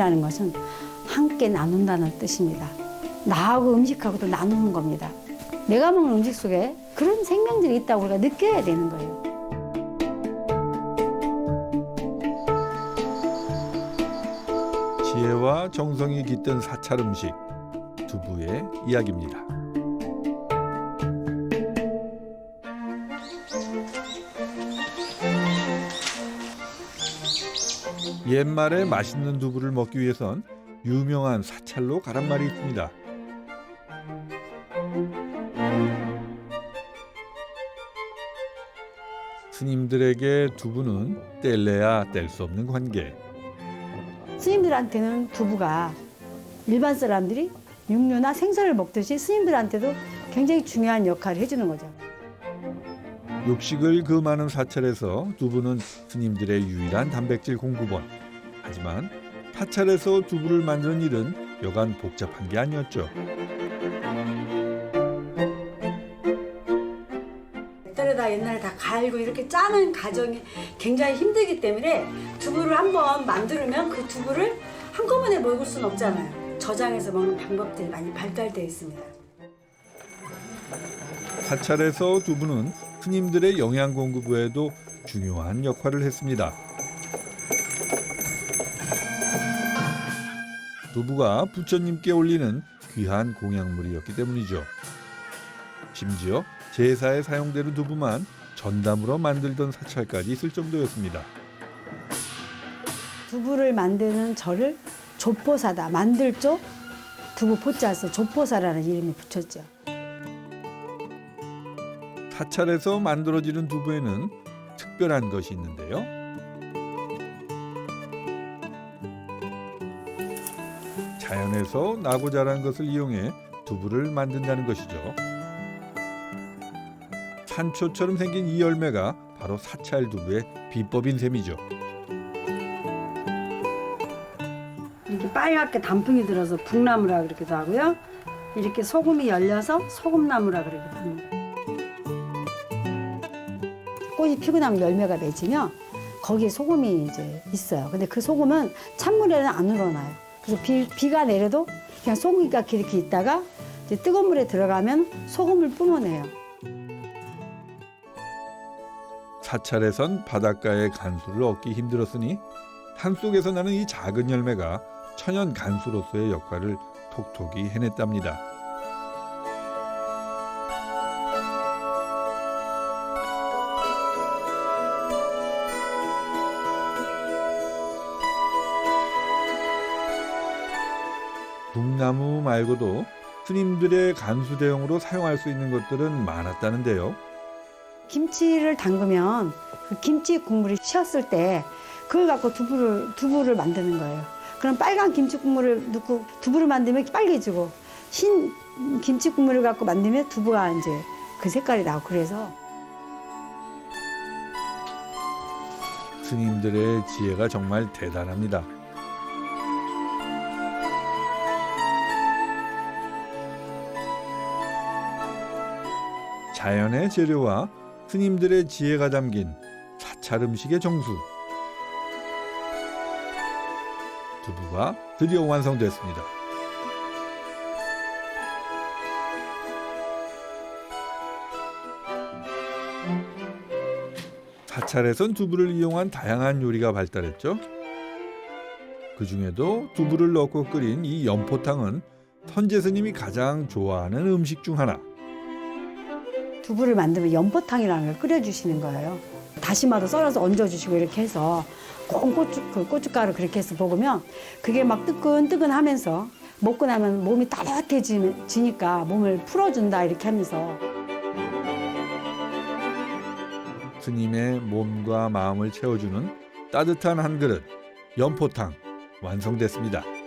두분이라는 것은 함께 나눈다는 뜻입니다. 나하고 음식하고도 나누는 겁니다. 내가 먹는 음식 속에 그런 생명들이 있다고 우리가 느껴야 되는 거예요. 지혜와 정성이 깃든 사찰 음식 두부의 이야기입니다. 옛말에 맛있는 두부를 먹기 위해선 유명한 사찰로 가란 말이 있습니다. 스님들에게 두부는 뗄래야 뗄 수 없는 관계. 스님들한테는 두부가 일반 사람들이 육류나 생선을 먹듯이 스님들한테도 굉장히 중요한 역할을 해주는 거죠. 육식을 금하는 사찰에서 두부는 스님들의 유일한 단백질 공급원. 하지만 사찰에서 두부를 만드는 일은 여간 복잡한 게 아니었죠. 다 옛날에 다 갈고 이렇게 짜는 과정이 굉장히 힘들기 때문에 두부를 한번 만들면 그 두부를 한꺼번에 먹을 수는 없잖아요. 저장해서 먹는 방법들이 많이 발달되어 있습니다. 사찰에서 두부는 스님들의 영양 공급 외에도 중요한 역할을 했습니다. 두부가 부처님께 올리는 귀한 공약물이었기 때문이죠. 심지어 제사에 사용되는 두부만 전담으로 만들던 사찰까지 있을 정도였습니다. 두부를 만드는 절을 조포사다 만들조 두부 포자서 조포사라는 이름이 붙였죠. 사찰에서 만들어지는 두부에는 특별한 것이 있는데요. 자연에서 나고 자란 것을 이용해 두부를 만든다는 것이죠. 산초처럼 생긴 이 열매가 바로 사찰 두부의 비법인 셈이죠. 이렇게 빨갛게 단풍이 들어서 북나무라 그러기도 하고요. 이렇게 소금이 열려서 소금나무라 그러기도 합니다. 꽃이 피고 나면 열매가 맺으면 거기에 소금이 이제 있어요. 근데 그 소금은 찬물에는 안 우러나요. 그래서 비, 비가 내려도 그냥 소금기가 이렇게 있다가 이제 뜨거운 물에 들어가면 소금을 뿜어내요. 사찰에선 바닷가의 간수를 얻기 힘들었으니 산속에서 나는 이 작은 열매가 천연 간수로서의 역할을 톡톡히 해냈답니다. 북나무 말고도 스님들의 간수 대용으로 사용할 수 있는 것들은 많았다는데요. 김치를 담그면 그 김치 국물이 쉬었을 때 그걸 갖고 두부를 두부를 만드는 거예요. 그럼 빨간 김치 국물을 넣고 두부를 만들면 빨개지고 흰 김치 국물을 갖고 만들면 두부가 이제 그 색깔이 나고 그래서 스님들의 지혜가 정말 대단합니다. 자연의 재료와 스님들의 지혜가 담긴 사찰 음식의 정수. 두부가 드디어 완성됐습니다. 사찰에선 두부를 이용한 다양한 요리가 발달했죠. 그 중에도 두부를 넣고 끓인 이 연포탕은 선제 스님이 가장 좋아하는 음식 중 하나. 두부를 만들면 연포탕이라는 걸 끓여주시는 거예요. 다시마도 썰어서 얹어주시고 이렇게 해서 꼭 고추, 그 고춧가루 그렇게 해서 먹으면 그게 막 뜨끈뜨끈 하면서 먹고 나면 몸이 따뜻해지니까 몸을 풀어준다 이렇게 하면서 스님의 몸과 마음을 채워주는 따뜻한 한 그릇 연포탕 완성됐습니다.